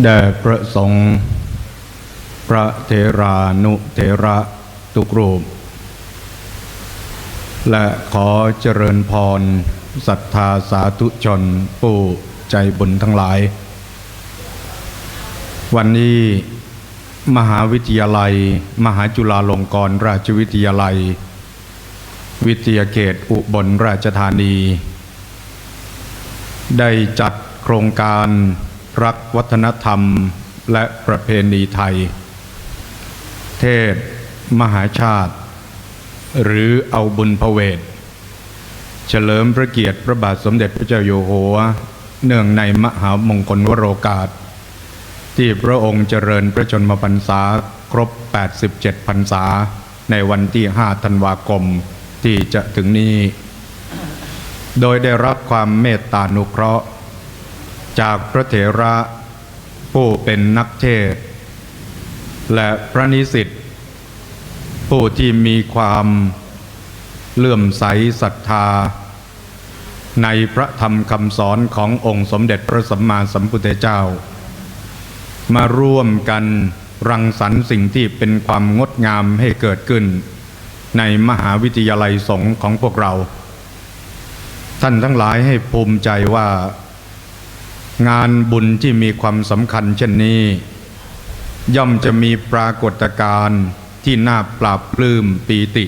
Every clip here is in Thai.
แด่พระสงฆ์พระเทรานุเทระทุกรูป และขอเจริญพรศรัทธาสาธุชนผู้ใจบุญทั้งหลาย วันนี้มหาวิทยาลัย มหาจุฬาลงกรณราชวิทยาลัย วิทยาเขตอุบลราชธานี ได้จัดโครงการ รักวัฒนธรรมและประเพณีไทย เทศ มหาชาติ หรือเอาบุญพระเวทเฉลิมพระเกียรติพระบาทสมเด็จพระเจ้าอยู่หัว เนื่องในมหามงคลวโรกาส ที่พระองค์เจริญพระชนมพรรษาครบ 87 พรรษา ในวันที่ 5 ธันวาคมที่จะถึงนี้ โดยได้รับความเมตตานุเคราะห์ จากพระเถระผู้เป็นนักเทศ และพระนิสิตผู้ที่มีความเลื่อมใสศรัทธา ในพระธรรมคำสอนขององค์สมเด็จพระสัมมาสัมพุทธเจ้า มาร่วมกันรังสรรค์สิ่งที่เป็นความงดงามให้เกิดขึ้น ในมหาวิทยาลัยสงฆ์ของพวกเรา ท่านทั้งหลายให้ภูมิใจว่า งานบุญที่มีความสำคัญเช่นนี้ ย่อมจะมีปรากฏการณ์ที่น่าปราบปลื้มปีติ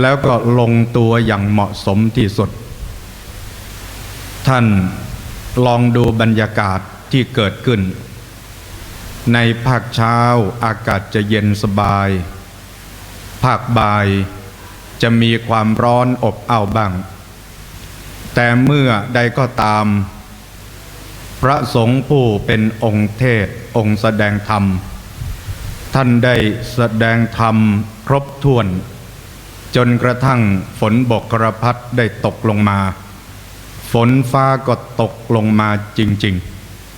แล้วก็ลงตัวอย่างเหมาะสมที่สุด ท่านลองดูบรรยากาศที่เกิดขึ้น ในภาคเช้าอากาศจะเย็นสบาย ภาคบ่ายจะมีความร้อนอบอ้าวบ้าง แต่เมื่อใดก็ตาม พระสงฆ์ผู้เป็นองค์เทศองค์แสดงธรรม ท่านได้แสดงธรรมครบถ้วน จนกระทั่งฝนบกกระพัดได้ตกลงมา ฝนฟ้าก็ตกลงมาจริง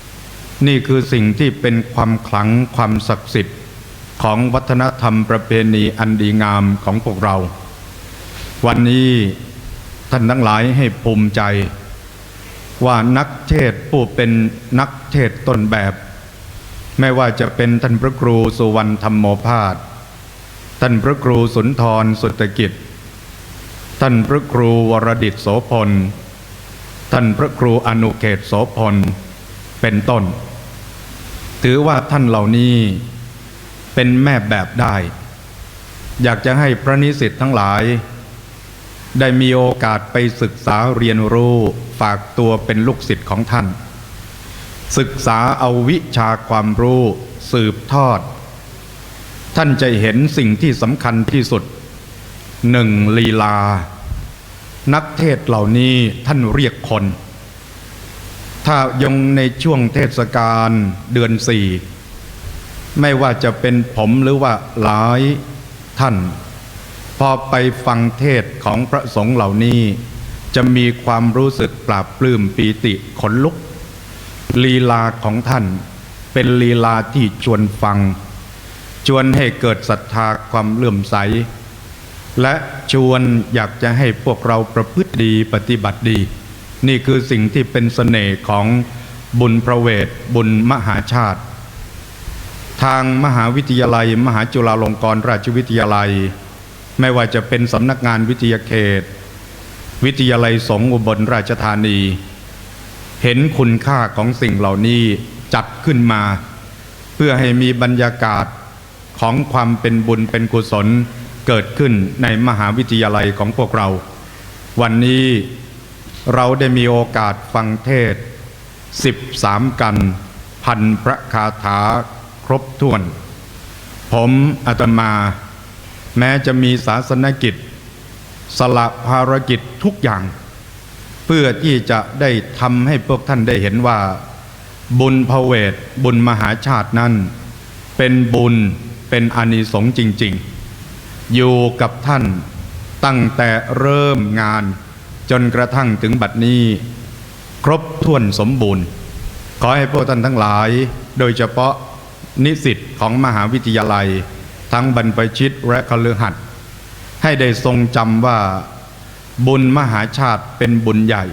ๆ นี่คือสิ่งที่เป็นความขลังความศักดิ์สิทธิ์ของวัฒนธรรมประเพณีอันดีงามของพวกเรา วันนี้ท่านทั้งหลายให้ภูมิใจ ว่านักเทศผู้เป็นนักเทศต้นแบบ ไม่ว่าจะเป็นท่านพระครูสุวรรณธรรมโมภาสท่านพระครูสุนทรสุตกิจ ท่านพระครูวรดิตโสพล ท่านพระครูอนุเขตโสพล เป็นต้น ถือว่าท่านเหล่านี้เป็นแม่แบบได้ อยากจะให้พระนิสิตทั้งหลาย ได้มีโอกาสไปศึกษาเรียนรู้ฝากตัวเป็นลูกศิษย์ของท่าน ศึกษาเอาวิชาความรู้สืบทอด ท่านจะเห็นสิ่งที่สำคัญที่สุดหนึ่งลีลา นักเทศเหล่านี้ท่านเรียกคน ถ้ายงในช่วงเทศกาลเดือนสี่ ไม่ว่าจะเป็นผมหรือว่าหลายท่าน พอไปฟังเทศของพระสงฆ์เหล่านี้ จะมีความรู้สึกปราบปลื้มปีติขนลุก ลีลาของท่าน เป็นลีลาที่ชวนฟัง ชวนให้เกิดศรัทธาความเลื่อมใส และชวนอยากจะให้พวกเราประพฤติดีปฏิบัติดี นี่คือสิ่งที่เป็นเสน่ห์ของบุญพระเวทบุญมหาชาติ ทางมหาวิทยาลัย มหาจุฬาลงกรณราชวิทยาลัย ไม่ว่าจะเป็นสำนักงานวิทยาเขต วิทยาลัยสงฆ์อุบลราชธานี เห็นคุณค่าของสิ่งเหล่านี้จัดขึ้นมา เพื่อให้มีบรรยากาศของความเป็นบุญเป็นกุศลเกิดขึ้นในมหาวิทยาลัยของพวกเรา วันนี้เราได้มีโอกาสฟังเทศ 13 กัน พันพระคาถาครบถ้วน ผมอาตมา แม้จะมีศาสนกิจ สละภารกิจทุกอย่าง เพื่อที่จะได้ทำให้พวกท่านได้เห็นว่า บุญพระเวทบุญมหาชาตินั้น เป็นบุญเป็นอนิสงส์จริง ๆ อยู่กับท่านตั้งแต่เริ่มงานจนกระทั่งถึงบัดนี้ ครบถ้วนสมบูรณ์ ขอให้พวกท่านทั้งหลาย โดยเฉพาะนิสิตของมหาวิทยาลัย ทั้งบรรพชิตและคฤหัสถ์ให้ได้ทรงจำว่าบุญมหาชาติเป็นบุญใหญ่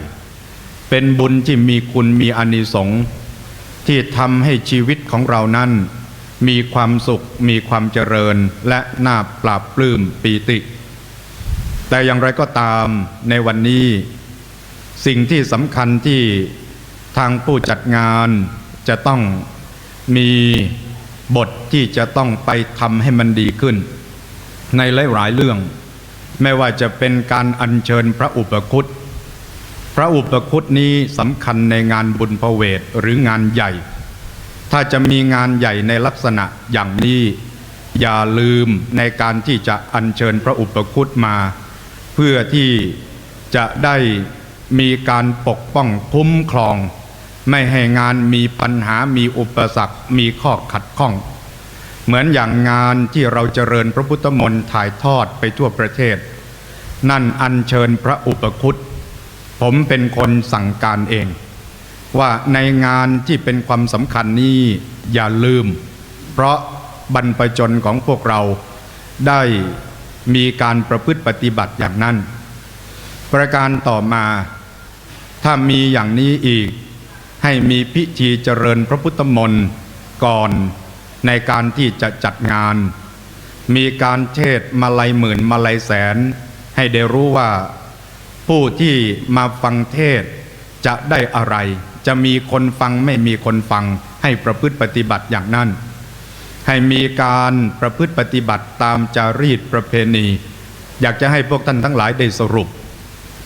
เป็นบุญที่มีคุณมีอานิสงส์ที่ทำให้ชีวิตของเรานั้น มีความสุขมีความเจริญและน่าปราบปลื้มปีติ แต่อย่างไรก็ตามในวันนี้ สิ่งที่สำคัญที่ทางผู้จัดงานจะต้องมี บทที่จะต้องไปทำให้มันดีขึ้น ในหลายๆเรื่อง ไม่ว่าจะเป็นการอัญเชิญพระอุปคุตพระอุปคุตนี้สำคัญในงานบุญพระเวทหรืองานใหญ่ ถ้าจะมีงานใหญ่ในลักษณะอย่างนี้ อย่าลืมในการที่จะอัญเชิญพระอุปคุตมา เพื่อที่จะได้มีการปกป้องคุ้มครอง ไม่ให้งานมีปัญหามีอุปสรรค มีข้อขัดข้อง เหมือนอย่างงานที่เราเจริญพระพุทธมนต์ถ่ายทอดไปทั่วประเทศ นั่นอัญเชิญพระอุปคุตผมเป็นคนสั่งการเอง ว่าในงานที่เป็นความสำคัญนี้อย่าลืม เพราะบรรพชนของพวกเราได้มีการประพฤติปฏิบัติอย่างนั้น ประการต่อมาถ้ามีอย่างนี้อีก ให้มีพิธีเจริญพระพุทธมนต์ก่อนในการที่จะจัดงาน มีการเทศมาลัยหมื่นมาลัยแสน ให้ได้รู้ว่าผู้ที่มาฟังเทศจะได้อะไร จะมีคนฟังไม่มีคนฟัง ให้ประพฤติปฏิบัติอย่างนั้น ให้มีการประพฤติปฏิบัติตามจารีตประเพณี อยากจะให้พวกท่านทั้งหลายได้สรุป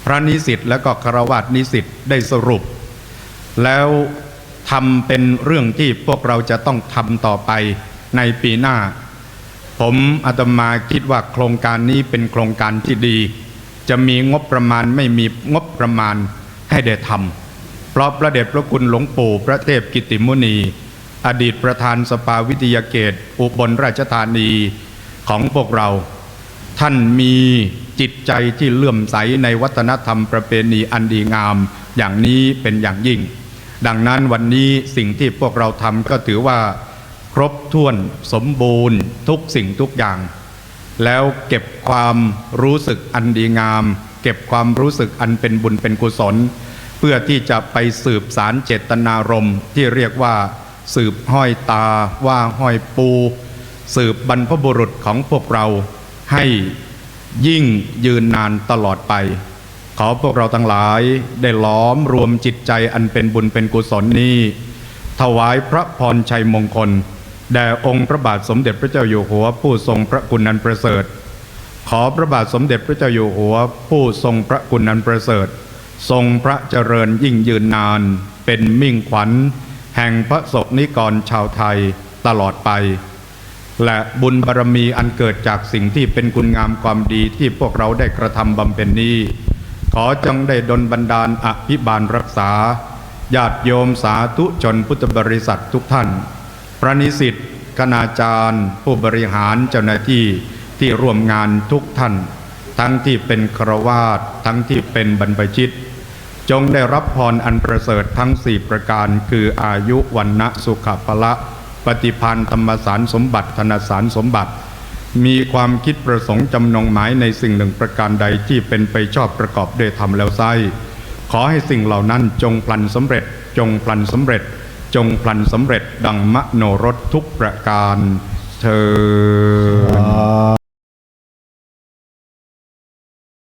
พระนิสิตและก็คารวะนิสิตได้สรุป แล้วทำเป็นเรื่องที่พวกเราจะต้องทำต่อไปในปีหน้า ผมอาตมาคิดว่าโครงการนี้เป็นโครงการที่ดี จะมีงบประมาณไม่มีงบประมาณให้ได้ทำเพราะพระเดชพระคุณหลวงปู่พระเทพกิติมุนี อดีตประธานสภาวิทยาเกตอุบลราชธานีของพวกเรา ท่านมีจิตใจที่เลื่อมใสในวัฒนธรรมประเพณีอันดีงาม อย่างนี้เป็นอย่างยิ่ง ดังนั้นวันนี้สิ่งที่พวกเราทำก็ถือว่า ครบถ้วนสมบูรณ์ทุกสิ่งทุกอย่าง แล้วเก็บความรู้สึกอันดีงาม เก็บความรู้สึกอันเป็นบุญเป็นกุศล เพื่อที่จะไปสืบสารเจตนารมณ์ที่เรียกว่า สืบห้อยตาว่าห้อยปู สืบบรรพบุรุษของพวกเราให้ยิ่งยืนนานตลอดไป ขอพวกเราทั้งหลายได้ล้อมรวมจิตใจอันเป็นบุญเป็นกุศลนี้ ถวายพระพรชัยมงคล แด่องค์พระบาทสมเด็จพระเจ้าอยู่หัวผู้ทรงพระคุณนันประเสริฐ ขอพระบาทสมเด็จพระเจ้าอยู่หัวผู้ทรงพระคุณนันประเสริฐ ทรงพระเจริญยิ่งยืนนาน เป็นมิ่งขวัญ แห่งพระศกนิกรชาวไทยตลอดไป และบุญบารมีอันเกิดจากสิ่งที่เป็นคุณงามความดีที่พวกเราได้กระทำบำเพ็ญนี้ ขอจงได้ดลบันดาลอภิบาลรักษาญาติโยมสาธุชนพุทธบริษัททุกท่านพระนิสิตคณาจารย์ ผู้บริหารเจ้าหน้าที่ที่ร่วมงานทุกท่าน ทั้งที่เป็นครวาสทั้งที่เป็นบรรพชิต จงได้รับพรอันประเสริฐทั้งสี่ประการคืออายุวันนะสุขภละ ปฏิพันธ์ธรรมสารสมบัติธนสารสมบัติ มีความคิดประสงค์จำนงหมายในสิ่งหนึ่งประการใดที่เป็นไปชอบประกอบด้วยธรรมแล้วไซขอให้สิ่งเหล่านั้นจงพลันสำเร็จ จงพลันสำเร็จ จงพลันสำเร็จ ดังมโนรสทุกประการเธอ